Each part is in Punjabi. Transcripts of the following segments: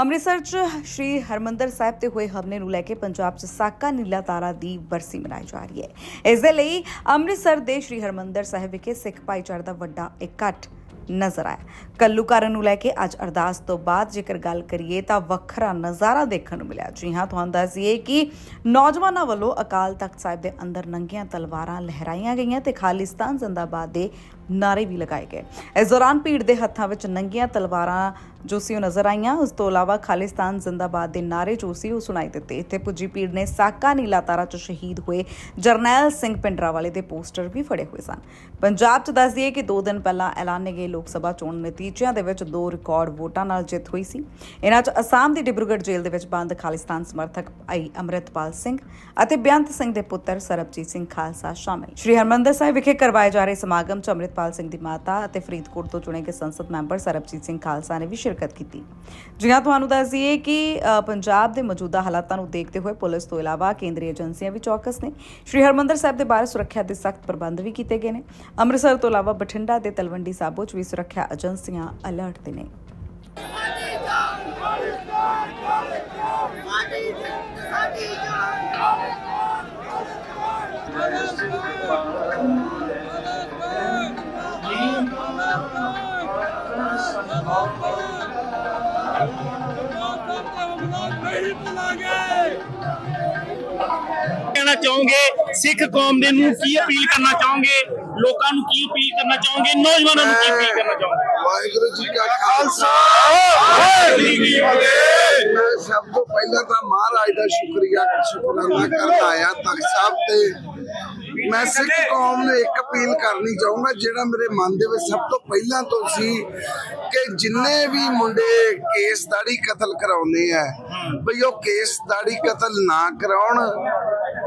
ਅੰਮ੍ਰਿਤਸਰ 'ਚ ਸ਼੍ਰੀ ਹਰਮੰਦਰ ਸਾਹਿਬ ਤੇ ਹੋਏ ਹਮਲੇ ਨੂੰ ਲੈ ਕੇ ਪੰਜਾਬ 'ਚ ਸਾਕਾ ਨੀਲਾ ਤਾਰਾ ਦੀ ਬਰਸੀ ਮਨਾਈ ਜਾ ਰਹੀ ਹੈ। ਇਸ ਦੇ ਲਈ ਅੰਮ੍ਰਿਤਸਰ ਦੇ ਸ਼੍ਰੀ ਹਰਮੰਦਰ ਸਾਹਿਬ ਵਿਖੇ ਸਿੱਖ ਭਾਈਚਾਰੇ ਦਾ ਵੱਡਾ ਇਕੱਠ ਨਜ਼ਰ ਆਇਆ। ਕੱਲੂਕਾਰਨ ਨੂੰ ਲੈ ਕੇ ਅੱਜ ਅਰਦਾਸ ਤੋਂ ਬਾਅਦ ਜੇਕਰ ਗੱਲ ਕਰੀਏ ਤਾਂ ਵੱਖਰਾ ਨਜ਼ਾਰਾ ਦੇਖਣ ਨੂੰ ਮਿਲਿਆ। ਜੀ ਹਾਂ, ਤੁਹਾਨੂੰ ਦੱਸ ਕਿ ਨੌਜਵਾਨਾਂ ਵੱਲੋਂ ਅਕਾਲ ਤਖਤ ਸਾਹਿਬ ਦੇ ਅੰਦਰ ਨੰਗੀਆਂ ਤਲਵਾਰਾਂ ਲਹਿਰਾਈਆਂ ਗਈਆਂ ਤੇ ਖਾਲਿਸਤਾਨ ਜ਼ਿੰਦਾਬਾਦ ਦੇ ਨਾਰੇ ਵੀ ਲਗਾਏ ਗਏ। ਇਸ ਦੌਰਾਨ ਭੀੜ ਦੇ ਹੱਥਾਂ ਵਿੱਚ ਨੰਗੀਆਂ ਤਲਵਾਰਾਂ ਜੋ ਸੀ ਉਹ ਨਜ਼ਰ ਆਈਆਂ। ਉਸ ਤੋਂ ਇਲਾਵਾ ਖਾਲਿਸਤਾਨ ਜ਼ਿੰਦਾਬਾਦ ਦੇ ਨਾਰੇ ਜੋ ਸੀ, ਉਹ ਸੁਣਾਈ ਦਿੱਤੇ। ਇੱਥੇ ਪੁੱਜੀ ਭੀੜ ਨੇ ਸਾਕਾ ਨੀਲਾ ਤਾਰਾ ਚ ਸ਼ਹੀਦ ਹੋਏ। ਜਰਨੈਲ ਸਿੰਘ ਪਿੰਡਰਾਵਾਲੇ ਦੇ ਪੋਸਟਰ ਵੀ ਫੜੇ ਹੋਏ ਸਨ। ਪੰਜਾਬ ਚ ਦੱਸ ਦਈਏ ਕਿ 2 ਦਿਨ ਪਹਿਲਾਂ ਐਲਾਨੇ ਗਏ ਲੋਕ ਸਭਾ ਚੋਣ ਨਤੀਜਿਆਂ ਦੇ ਵਿੱਚ ਦੋ ਰਿਕਾਰਡ ਵੋਟਾਂ ਨਾਲ ਜਿੱਤ ਹੋਈ ਸੀ। ਇਹਨਾਂ ਚ ਅਸਾਮ ਦੀ ਡਿਬਰੂਗੜ੍ਹ ਜੇਲ੍ਹ ਦੇ ਵਿੱਚ ਬੰਦ ਖਾਲਿਸਤਾਨ ਸਮਰਥਕ ਭਾਈ ਅਮਰਿਤਪਾਲ ਸਿੰਘ ਅਤੇ ਬੇਅੰਤ ਸਿੰਘ ਦੇ ਪੁੱਤਰ ਸਰਬਜੀਤ ਸਿੰਘ ਖਾਲਸਾ ਸ਼ਾਮਿਲ। ਸ਼੍ਰੀ ਹਰਮੰਦਰ ਸਾਹਿਬ ਵਿਖੇ ਕਰਵਾਏ ਜਾ ਰਹੇ ਸਮਾਗਮ ਚ ਅਮਰਿਤਪਾਲ ਸਿੰਘ ਦੀ ਮਾਤਾ ਅਤੇ ਫਰੀਦਕੋਟ ਤੋਂ ਚੁਣੇ ਗਏ ਸੰਸਦ ਮੈਂਬਰ ਸਰਬਜੀਤ ਸਿੰਘ ਖਾਲਸਾ ਨੇ ਵੀ ਸ਼ਿਰਕਤ ਕੀਤੀ। ਜੀ ਹਾਂ, ਤੁਹਾਨੂੰ ਦੱਸ ਦਈਏ ਕਿ ਪੰਜਾਬ ਦੇ ਮੌਜੂਦਾ ਹਾਲਾਤਾਂ ਨੂੰ ਦੇਖਦੇ ਹੋਏ ਪੁਲਿਸ ਤੋਂ ਇਲਾਵਾ ਕੇਂਦਰੀ ਏਜੰਸੀਆਂ ਵੀ ਚੌਕਸ ਨੇ। ਸ਼੍ਰੀ ਹਰਮੰਦਰ ਸਾਹਿਬ ਦੇ ਬਾਹਰ ਸੁਰੱਖਿਆ ਦੇ ਸਖਤ ਪ੍ਰਬੰਧ ਵੀ ਕੀਤੇ ਗਏ ਨੇ। ਅੰਮ੍ਰਿਤਸਰ ਤੋਂ ਇਲਾਵਾ ਬਠਿੰਡਾ ਦੇ ਤਲਵੰਡੀ ਸਾਬੋ 'ਚ ਵੀ ਸੁਰੱਖਿਆ ਏਜੰਸੀਆਂ ਅਲਰਟ ਤੇ ਨੇ। ਚਾਹੋਗੇ? ਸਿੱਖ ਕੌਮ ਦੇ ਨੂੰ ਕੀ ਅਪੀਲ ਕਰਨਾ ਚਾਹੋਗੇ? ਲੋਕਾਂ ਨੂੰ ਕੀ ਅਪੀਲ ਕਰਨਾ ਚਾਹੋਗੇ? ਨੌਜਵਾਨਾਂ ਨੂੰ ਕੀ ਅਪੀਲ ਕਰਨਾ ਚਾਹੋਗੇ? ਵਾਹਿਗੁਰੂ ਜੀ ਕਾ ਖਾਲਸਾ। ਵਾਹਿਗੁਰੂ ਜੀ ਕੀ ਫਤਿਹ! ਮੈਂ ਸਭ ਤੋਂ ਪਹਿਲਾਂ ਤਾਂ ਮਹਾਰਾਜ ਦਾ ਸ਼ੁਕਰੀਆ ਸ਼ੁਕਰਾਨਾ ਕਰਨ ਆਇਆ ਤਖਤ ਸਾਹਿਬ ਤੇ। ਮੈਂ ਸਿੱਖ ਕੌਮ ਨੂੰ ਇੱਕ ਅਪੀਲ ਕਰਨੀ ਚਾਹੂੰਗਾ ਜਿਹੜਾ ਮੇਰੇ ਮਨ ਦੇ ਵਿੱਚ ਸਭ ਤੋਂ ਪਹਿਲਾਂ ਤੋਂ ਸੀ ਕਿ ਜਿੰਨੇ ਵੀ ਮੁੰਡੇ ਕੇਸ ਦਾੜੀ ਕਤਲ ਕਰਾਉਨੇ ਆ ਬਈ ਉਹ ਕੇਸ ਦਾੜੀ ਕਤਲ ਨਾ ਕਰਾਉਣ।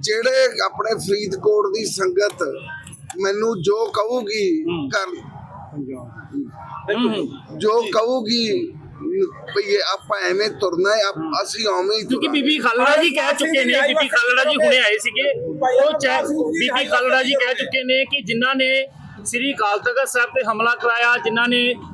ਜਿਹੜੇ ਆਪਣੇ ਫਰੀਦਕੋਟ ਦੀ ਸੰਗਤ ਮੈਨੂੰ ਜੋ ਕਹੂਗੀ ਕਰ। ਜੋ ਕਹੂਗੀ ਵੀ ਇਹ ਆਪਾਂ ਐਵੇਂ ਤੁਰਨਾ ਹੈ ਆਪ- ਅਸੀਂ ਉਵੇਂ ਹੀ ਕਿਉਂਕਿ ਤੁਰਾਂਗੇ। ਬੀਬੀ ਖਾਲੜਾ ਜੀ ਕਹਿ ਚੁੱਕੇ ਨੇ ਬੀਬੀ ਖਾਲੜਾ ਜੀ ਹੁਣੇ ਆਏ ਸੀਗੇ। ਉਹ ਬੀਬੀ ਖਾਲੜਾ ਜੀ ਕਹਿ ਚੁੱਕੇ ਨੇ ਕਿ ਜਿਨ੍ਹਾਂ ਨੇ ਸ੍ਰੀ ਅਕਾਲ ਤਖਤ ਸਾਹਿਬ ਤੇ ਹਮਲਾ ਕਰਾਇਆ ਜਿਨ੍ਹਾਂ ਨੇ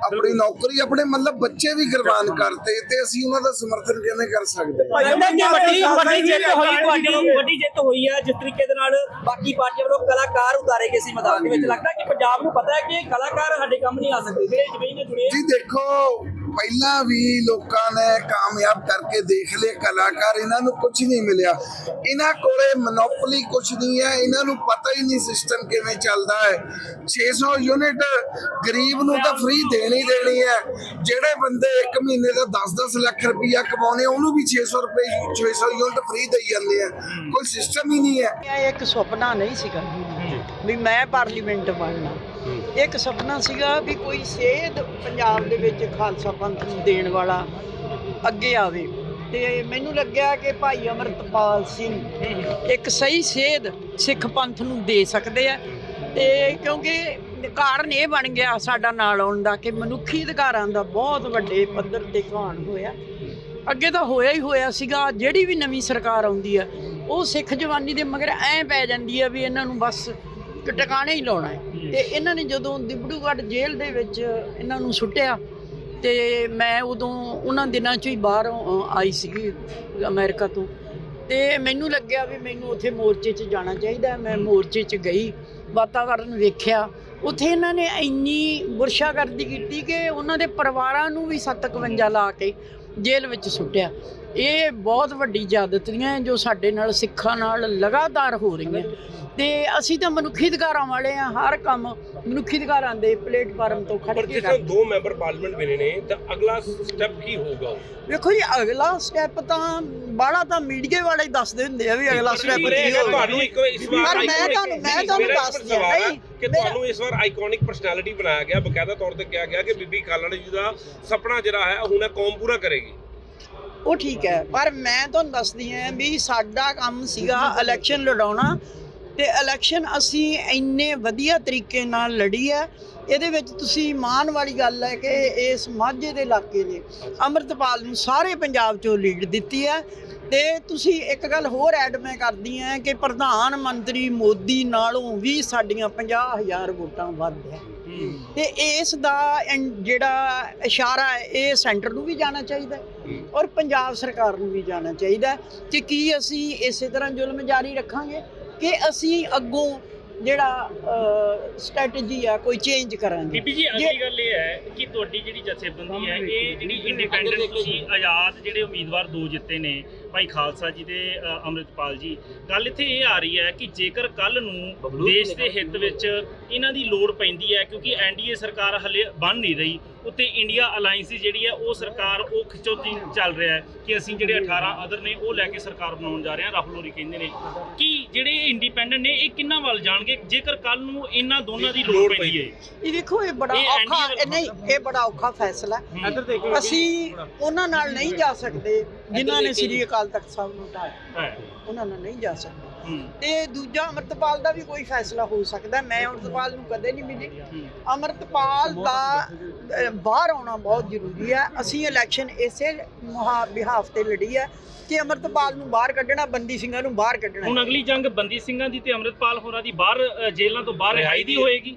ਆਪਣੀ ਨੌਕਰੀ ਆਪਣੇ ਮਤਲਬ ਬੱਚੇ ਵੀ ਕੁਰਬਾਨ ਕਰਤੇ ਤੇ ਅਸੀਂ ਉਹਨਾਂ ਦਾ ਸਮਰਥਨ ਕਿਵੇਂ ਕਰ ਸਕਦੇ? ਕਿ ਵੱਡੀ ਵੱਡੀ ਜਿੱਤ ਹੋਈ ਤੁਹਾਡੀ ਵੱਡੀ ਜਿੱਤ ਹੋਈ ਹੈ ਜਿਸ ਤਰੀਕੇ ਦੇ ਨਾਲ ਬਾਕੀ ਪਾਰਟੀਆਂ ਵੱਲੋਂ ਕਲਾਕਾਰ ਉਤਾਰੇ ਗਏ ਸੀ ਮੈਦਾਨ ਦੇ ਵਿੱਚ। ਲੱਗਦਾ ਕਿ ਪੰਜਾਬ ਨੂੰ ਪਤਾ ਹੈ ਕਿ ਕਲਾਕਾਰ ਸਾਡੇ ਕੰਮ ਨਹੀਂ ਆ ਸਕਦੇ ਜਿਹੜੇ ਜ਼ਮੀਨ ਦੇ ਜੁੜੇ ਜੀ ਦੇਖੋ ਪਹਿਲਾਂ ਵੀ ਲੋਕਾਂ ਨੇ ਕਾਮਯਾਬ ਕਰਕੇ ਦੇਖ ਲਏ, ਕਲਾਕਾਰ ਇਹਨਾਂ ਨੂੰ ਕੁਝ ਨਹੀਂ ਮਿਲਿਆ। ਇਹਨਾਂ ਕੋਲੇ ਮੋਨੋਪੋਲੀ ਕੁਝ ਨਹੀਂ ਹੈ, ਇਹਨਾਂ ਨੂੰ ਪਤਾ ਹੀ ਨਹੀਂ ਸਿਸਟਮ ਕਿਵੇਂ ਚੱਲਦਾ ਹੈ। 600 ਯੂਨਿਟ ਗਰੀਬ ਨੂੰ ਤਾਂ ਫ੍ਰੀ ਦੇਣੀ ਦੇਣੀ ਹੈ। ਜਿਹੜੇ ਬੰਦੇ ਇੱਕ ਮਹੀਨੇ ਦਾ 10-10 ਲੱਖ ਰੁਪਇਆ ਕਮਾਉਣੇ ਉਹਨੂੰ ਵੀ 600 ਰੁਪਏ 600 ਯੂਨਿਟ ਫ੍ਰੀ ਦੇਈ ਜਾਂਦੇ ਆ। ਕੋਈ ਸਿਸਟਮ ਹੀ ਨਹੀਂ ਹੈ। ਇਹ ਇੱਕ ਸੁਪਨਾ ਨਹੀਂ ਸੀਗਾ। ਵੀ ਮੈਂ ਪਾਰਲੀਮੈਂਟ ਬਣਨਾ। ਇੱਕ ਸੁਪਨਾ ਸੀਗਾ ਵੀ ਕੋਈ ਸੇਧ ਪੰਜਾਬ ਦੇ ਵਿੱਚ ਖਾਲਸਾ ਪੰਥ ਨੂੰ ਦੇਣ ਵਾਲਾ ਅੱਗੇ ਆਵੇ। ਤੇ ਮੈਨੂੰ ਲੱਗਿਆ ਕਿ ਭਾਈ ਅਮਰਤਪਾਲ ਸਿੰਘ ਇੱਕ ਸਹੀ ਸੇਧ ਸਿੱਖ ਪੰਥ ਨੂੰ ਦੇ ਸਕਦੇ ਆ। ਤੇ ਕਿਉਂਕਿ ਕਾਰਨ ਇਹ ਬਣ ਗਿਆ ਸਾਡਾ ਨਾਲ ਆਉਣ ਦਾ ਕਿ ਮਨੁੱਖੀ ਅਧਿਕਾਰਾਂ ਦਾ ਬਹੁਤ ਵੱਡੇ ਪੱਧਰ ਤੇ ਘਾਣ ਹੋਇਆ। ਅੱਗੇ ਤਾਂ ਹੋਇਆ ਹੀ ਹੋਇਆ ਸੀਗਾ, ਜਿਹੜੀ ਵੀ ਨਵੀਂ ਸਰਕਾਰ ਆਉਂਦੀ ਆ, ਉਹ ਸਿੱਖ ਜਵਾਨੀ ਦੇ ਮਗਰ ਐ ਪੈ ਜਾਂਦੀ ਆ ਵੀ ਇਹਨਾਂ ਨੂੰ ਬਸ ਟ- ਟਿਕਾਣੇ ਹੀ ਲਾਉਣਾ ਹੈ। ਤੇ ਇਹਨਾਂ ਨੇ ਜਦੋਂ ਦਿਬੜੂਗੜ੍ਹ ਜੇਲ੍ਹ ਦੇ ਵਿੱਚ ਇਹਨਾਂ ਨੂੰ ਸੁੱਟਿਆ, ਤੇ ਮੈਂ ਉਦੋਂ ਉਹਨਾਂ ਦਿਨਾਂ 'ਚ ਹੀ ਬਾਹਰੋਂ ਆਈ ਸੀਗੀ ਅਮਰੀਕਾ ਤੋਂ। ਤੇ ਮੈਨੂੰ ਲੱਗਿਆ ਵੀ ਮੈਨੂੰ ਉੱਥੇ ਮੋਰਚੇ 'ਚ ਜਾਣਾ ਚਾਹੀਦਾ ਮੈਂ ਮੋਰਚੇ 'ਚ ਗਈ, ਵਾਤਾਵਰਨ ਵੇਖਿਆ। ਉੱਥੇ ਇਹਨਾਂ ਨੇ ਇੰਨੀ ਬੁਰਸ਼ਾਗਰਦੀ ਕੀਤੀ ਕਿ ਉਹਨਾਂ ਦੇ ਪਰਿਵਾਰਾਂ ਨੂੰ ਵੀ 751 ਲਾ ਕੇ ਜੇਲ੍ਹ ਵਿੱਚ ਸੁੱਟਿਆ। ਇਹ ਬਹੁਤ ਵੱਡੀ ਜ਼ਿਆਦਤੀਆਂ ਹੈ ਜੋ ਸਾਡੇ ਨਾਲ ਸਿੱਖਾਂ ਨਾਲ ਲਗਾਤਾਰ ਹੋ ਰਹੀਆਂ। ਤੇ ਅਸੀਂ ਤਾਂ ਮਨੁੱਖੀ ਅਧਿਕਾਰਾਂ ਵਾਲੇ ਆ ਹਰ ਕੰਮ ਮਨੁੱਖੀ ਅਧਿਕਾਰਾਂ ਦੇ ਪਲੇਟਫਾਰਮ ਤੋਂ ਖੜ ਪਰ ਕੇ ਜਿਸ ਕਰਦੇ ਦੋ ਮੈਂਬਰ ਪਾਰਲੀਮੈਂਟ ਬਣੇ ਨੇ ਤਾਂ ਅਗਲਾ ਸਟੈਪ ਕੀ ਹੋਊਗਾ? ਉਹ? ਵੇਖੋ ਜੀ ਅਗਲਾ ਸਟੈਪ ਤਾਂ ਬਾਹਲਾ ਤਾਂ ਮੀਡੀਆ ਵਾਲੇ ਹੀ ਦੱਸਦੇ ਹੁੰਦੇ ਆ ਵੀ ਅਗਲਾ ਸਟੈਪ ਕੀ ਹੋਊਗਾ। ਤੁਹਾਨੂੰ ਇੱਕ ਇਸ ਵਾਰ ਪਰ ਮੈਂ iconic- ਤੁਹਾਨੂੰ- ਮੈਂ ਤੁਹਾਨੂੰ ਮੇਰਾ ਦੱਸ ਦਿਆਂ, ਸਵਾਲ ਨਹੀਂ, ਕਿ ਮੇਰਾ- ਤੁਹਾਨੂੰ ਇਸ ਵਾਰ ਆਈਕੋਨਿਕ ਪਰਸਨੈਲਿਟੀ ਬਣਾਇਆ ਗਿਆ ਬਕਾਇਦਾ ਤੌਰ ਤੇ ਕਿਹਾ ਗਿਆ ਕਿ ਬੀਬੀ ਖਾਲੜਾ ਜੀ ਦਾ ਸੁਪਨਾ ਜਿਹੜਾ ਹੈ ਹੁਣ ਇਹ ਕੌਮ ਪੂਰਾ ਕਰੇਗੀ। ਉਹ ਠੀਕ ਹੈ। ਪਰ ਮੈਂ ਤੁਹਾਨੂੰ ਦੱਸਦੀ ਹਾਂ ਵੀ ਸਾਡਾ ਕੰਮ ਸੀਗਾ ਇਲੈਕਸ਼ਨ ਲੜਾਉਣਾ ਤੇ ਇਲੈਕਸ਼ਨ ਅਸੀਂ ਇੰਨੇ ਵਧੀਆ ਤਰੀਕੇ ਨਾਲ ਲੜੀ ਹੈ। ਇਹਦੇ ਵਿੱਚ ਤੁਸੀਂ ਮਾਣ ਵਾਲੀ ਗੱਲ ਹੈ ਕਿ ਇਸ ਮਾਝੇ ਦੇ ਇਲਾਕੇ ਨੇ ਅੰਮ੍ਰਿਤਪਾਲ ਨੂੰ ਸਾਰੇ ਪੰਜਾਬ ਚੋਂ ਲੀਡ ਦਿੱਤੀ ਹੈ। ਤੇ ਤੁਸੀਂ ਇੱਕ ਗੱਲ ਹੋਰ ਐਡ ਮੈਂ ਕਰਦੀ ਹਾਂ ਕਿ ਪ੍ਰਧਾਨ ਮੰਤਰੀ ਮੋਦੀ ਨਾਲੋਂ ਵੀ ਸਾਡੀਆਂ 50000 ਵੋਟਾਂ ਵੱਧ ਹੈ। ਤੇ ਇਸ ਦਾ ਜਿਹੜਾ ਇਸ਼ਾਰਾ ਹੈ ਇਹ ਸੈਂਟਰ ਨੂੰ ਵੀ ਜਾਣਾ ਚਾਹੀਦਾ ਔਰ ਪੰਜਾਬ ਸਰਕਾਰ ਨੂੰ ਵੀ ਜਾਣਾ ਚਾਹੀਦਾ ਕਿ ਕੀ ਅਸੀਂ ਇਸੇ ਤਰ੍ਹਾਂ ਜ਼ੁਲਮ ਜਾਰੀ ਰੱਖਾਂਗੇ ਕਿ ਅਸੀਂ ਅੱਗੋਂ ਜਿਹੜਾ ਸਟ੍ਰੈਟਜੀ ਆ ਕੋਈ ਚੇਂਜ ਕਰਾਂਗੇ। ਬੀਬੀ ਜੀ ਅਗਲੀ ਗੱਲ ਇਹ ਹੈ ਕਿ ਤੁਹਾਡੀ ਜਿਹੜੀ ਜਥੇਬੰਦੀ ਹੈ ਇਹ ਜਿਹੜੀ ਇੰਡੀਪੈਂਡੈਂਟ ਤੁਸੀਂ ਆਜ਼ਾਦ ਜਿਹੜੇ ਉਮੀਦਵਾਰ ਦੋ ਜਿੱਤੇ ਨੇ ਭਾਈ ਖਾਲਸਾ ਜੀ ਤੇ ਅੰਮ੍ਰਿਤਪਾਲ ਜੀ ਗੱਲ ਇੱਥੇ ਇਹ ਆ ਰਹੀ ਹੈ ਕਿ ਜੇਕਰ ਕੱਲ ਨੂੰ ਦੇਸ਼ ਦੇ ਹਿੱਤ ਵਿੱਚ ਇਹਨਾਂ ਦੀ ਲੋੜ ਪੈਂਦੀ ਹੈ ਕਿਉਂਕਿ ਐਨਡੀਏ ਸਰਕਾਰ ਹਲੇ ਬਣ ਨਹੀਂ ਰਹੀ ਉੱਤੇ ਇੰਡੀਆ ਅਲਾਈਅੰਸ ਜਿਹੜੀ ਹੈ ਉਹ ਸਰਕਾਰ ਉਹ ਖਿਚੋਤੀ ਚੱਲ ਰਿਹਾ ਹੈ ਕਿ ਅਸੀਂ ਜਿਹੜੇ 18 ਅਦਰ ਨੇ ਉਹ ਲੈ ਕੇ ਸਰਕਾਰ ਬਣਾਉਣ ਜਾ ਰਹੇ ਹਾਂ ਰਾਹੁਲ ਹੋਰੀ ਕਹਿੰਦੇ ਨੇ। ਕਿ ਜਿਹੜੇ ਇੰਡੀਪੈਂਡੈਂਟ ਨੇ ਇਹ ਕਿੰਨਾ ਵੱਲ ਜਾਣਗੇ? ਜੇਕਰ ਕੱਲ ਨੂੰ ਇਹਨਾਂ ਦੋਨਾਂ ਦੀ ਲੋੜ ਪੈਂਦੀ ਹੈ। ਇਹ ਦੇਖੋ ਇਹ ਬੜਾ ਔਖਾ ਨਹੀਂ ਇਹ ਬੜਾ ਔਖਾ ਫੈਸਲਾ ਅਸੀਂ ਉਹਨਾਂ ਨਾਲ ਨਹੀਂ ਜਾ ਸਕਦੇ ਜਿਨ੍ਹਾਂ ਨੇ ਸ੍ਰੀ ਅਕਾਲ ਤਖਤ ਸਾਹਿਬ ਨੂੰ ਢਾਇਆ ਉਹਨਾਂ ਨਾਲ ਨਹੀਂ ਜਾ ਸਕਦੇ। ਤੇ ਦੂਜਾ ਅਮਰਤਪਾਲ ਦਾ ਵੀ ਕੋਈ ਫੈਸਲਾ ਹੋ ਸਕਦਾ। ਮੈਂ ਅਮਰਤਪਾਲ ਨੂੰ ਕਦੇ ਨਹੀਂ ਮਿਲੀ। ਅਮਰਤਪਾਲ ਦਾ ਬਾਹਰ ਆਉਣਾ ਬਹੁਤ ਜ਼ਰੂਰੀ ਹੈ। ਅਸੀਂ ਇਲੈਕਸ਼ਨ ਇਸੇ ਬਿਹਾਫ ਤੇ ਲੜੀ ਹੈ ਕਿ ਅਮਰਤਪਾਲ ਨੂੰ ਬਾਹਰ ਕੱਢਣਾ ਬੰਦੀ ਸਿੰਘਾਂ ਨੂੰ ਬਾਹਰ ਕੱਢਣਾ। ਹੁਣ ਅਗਲੀ ਜੰਗ ਬੰਦੀ ਸਿੰਘਾਂ ਦੀ ਤੇ ਅੰਮ੍ਰਿਤਪਾਲ ਹੋਰਾਂ ਦੀ ਬਾਹਰ ਅ, ਜੇਲ੍ਹਾਂ ਤੋਂ ਬਾਹਰ ਰਿਹਾਈ ਦੀ ਹੋਏਗੀ।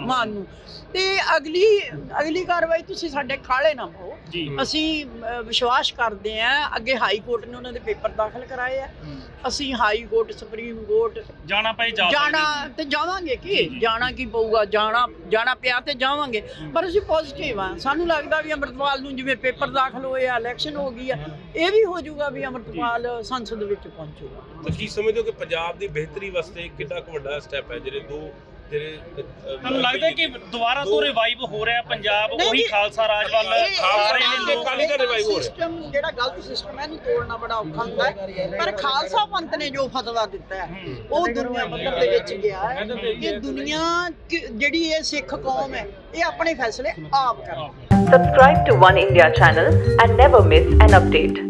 ਮਾਨ ਨੂੰ। ਤੇ ਅਗਲੀ ਅਗਲੀ ਕਾਰਵਾਈ ਤੁਸੀਂ ਸਾਡੇ ਖਾਲੇ ਨਾ ਪਾਓ। ਅਸੀਂ ਵਿਸ਼ਵਾਸ ਕਰਦੇ ਹਾਂ ਅੱਗੇ ਹਾਈ ਕੋਰਟ ਨੇ ਉਹਨਾਂ ਦੇ ਪੇਪਰ ਦਾਖਲ ਕਰਾਏ ਆ। ਅਸੀਂ ਹਾਈ ਕੋਰਟ ਸੁਪਰੀਮ ਕੋਰਟ ਜਾਣਾ ਪਏ ਜਾਣਾ ਤੇ ਜਾਵਾਂਗੇ ਕੀ? ਜਾਣਾ ਕੀ ਪਊਗਾ? ਜਾਣਾ ਜਾਣਾ ਪਿਆ ਤੇ ਜਾਵਾਂਗੇ। ਪਰ ਅਸੀਂ ਪੋਜ਼ਿਟਿਵ ਆ ਸਾਨੂੰ ਲੱਗਦਾ ਵੀ ਅੰਮ੍ਰਿਤਪਾਲ ਨੂੰ ਜਿਵੇਂ ਪੇਪਰ ਦਾਖਲ ਹੋਏ ਆ ਇਲੈਕਸ਼ਨ ਹੋ ਗਈ ਆ ਇਹ ਵੀ ਹੋ ਜਾਊਗਾ ਵੀ ਅੰਮ੍ਰਿਤਪਾਲ ਸੰਸਦ ਵਿੱਚ ਪਹੁੰਚੂਗਾ ਤਾਂ ਕੀ ਸਮਝਦੇ ਹੋ ਕਿ ਪੰਜਾਬ ਦੀ ਬਿਹਤਰੀ ਵਾਸਤੇ ਕਿੰਨਾ ਕੁ ਵੱਡਾ ਸਟੈਪ ਹੈ? ਜਿਹੜੇ ਦੋ ਜਿਹੜੇ ਤੁਹਾਨੂੰ ਲੱਗਦਾ ਕਿ ਦੁਬਾਰਾ ਤੋਂ ਰਿਵਾਈਵ ਹੋ ਰਿਹਾ ਪੰਜਾਬ ਉਹੀ। ਖਾਲਸਾ ਰਾਜ ਵੱਲ ਆ ਰਹੇ ਨੇ ਲੋਕ ਅਕਾਲੀ ਦਲ revive ਹੋ ਰਿਹਾ। ਸਿਸਟਮ ਜਿਹੜਾ ਗਲਤ ਸਿਸਟਮ ਹੈ ਇਹਨੂੰ ਤੋੜਨਾ ਬੜਾ ਔਖਾ ਹੁੰਦਾ ਹੈ ਪਰ ਖਾਲਸਾ ਪੰਥ ਨੇ ਜੋ ਫਤਵਾ ਦਿੱਤਾ ਹੈ ਉਹ ਦੁਨੀਆ ਪੱਧਰ ਦੇ ਵਿੱਚ ਗਿਆ ਹੈ ਕਿ ਦੁਨੀਆ ਜਿਹੜੀ ਇਹ ਸਿੱਖ ਕੌਮ ਹੈ ਇਹ ਆਪਣੇ ਫੈਸਲੇ ਆਪ ਕਰੇ Subscribe to One India channel and never miss an update.